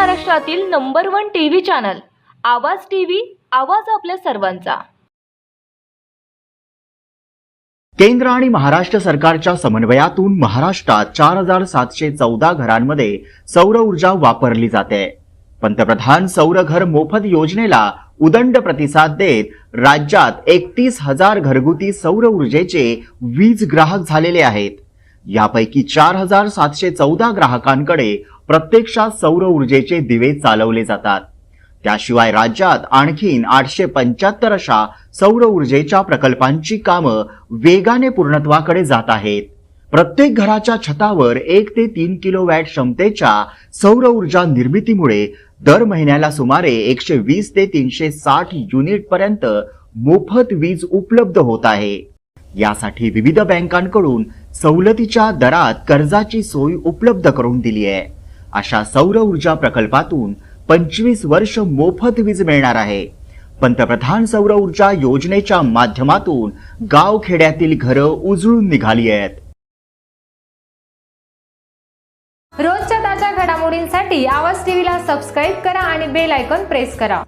महाराष्ट्रातील number one TV channel Awaaz TV Awaaz आपल्या सर्वांचा. केंद्र आणि महाराष्ट्र सरकारच्या समन्वयातून महाराष्ट्रात चार हजार सातशे चौदा घरांमध्ये सौर ऊर्जा वापरली जाते. पंतप्रधान सौर घर मोफत योजनेला उदंड प्रतिसाद देत राज्यात एकतीस हजार घरगुती सौर ऊर्जेचे वीज ग्राहक झालेले आहेत. यापैकी चार हजार सातशे चौदा ग्राहकांकडे प्रत्यक्षात सौर ऊर्जेचे दिवे चालवले जातात. त्याशिवाय राज्यात आणखीन आठशे पंच्याहत्तर अशा सौर ऊर्जेच्या प्रकल्पांची कामं वेगाने पूर्णत्वाकडे जात आहेत. प्रत्येक घराच्या छतावर एक ते तीन किलो वॅट क्षमतेच्या सौर ऊर्जा निर्मितीमुळे दर महिन्याला सुमारे एकशे वीस ते तीनशे साठ युनिट पर्यंत मोफत वीज उपलब्ध होत आहे. यासाठी विविध बँकांकडून सवलतीच्या दरात कर्जाची सोय उपलब्ध करून दिली आहे. अशा सौर ऊर्जा प्रकल्पातून पंचवीस वर्ष मोफत वीज मिळणार आहे. पंतप्रधान सौर ऊर्जा योजनेच्या माध्यमातून गाव खेड्यातील घरं उजळून निघाली आहेत. रोजच्या ताज्या घडामोडींसाठी आवाज टीव्हीला सबस्क्राईब करा आणि बेल आयकॉन प्रेस करा.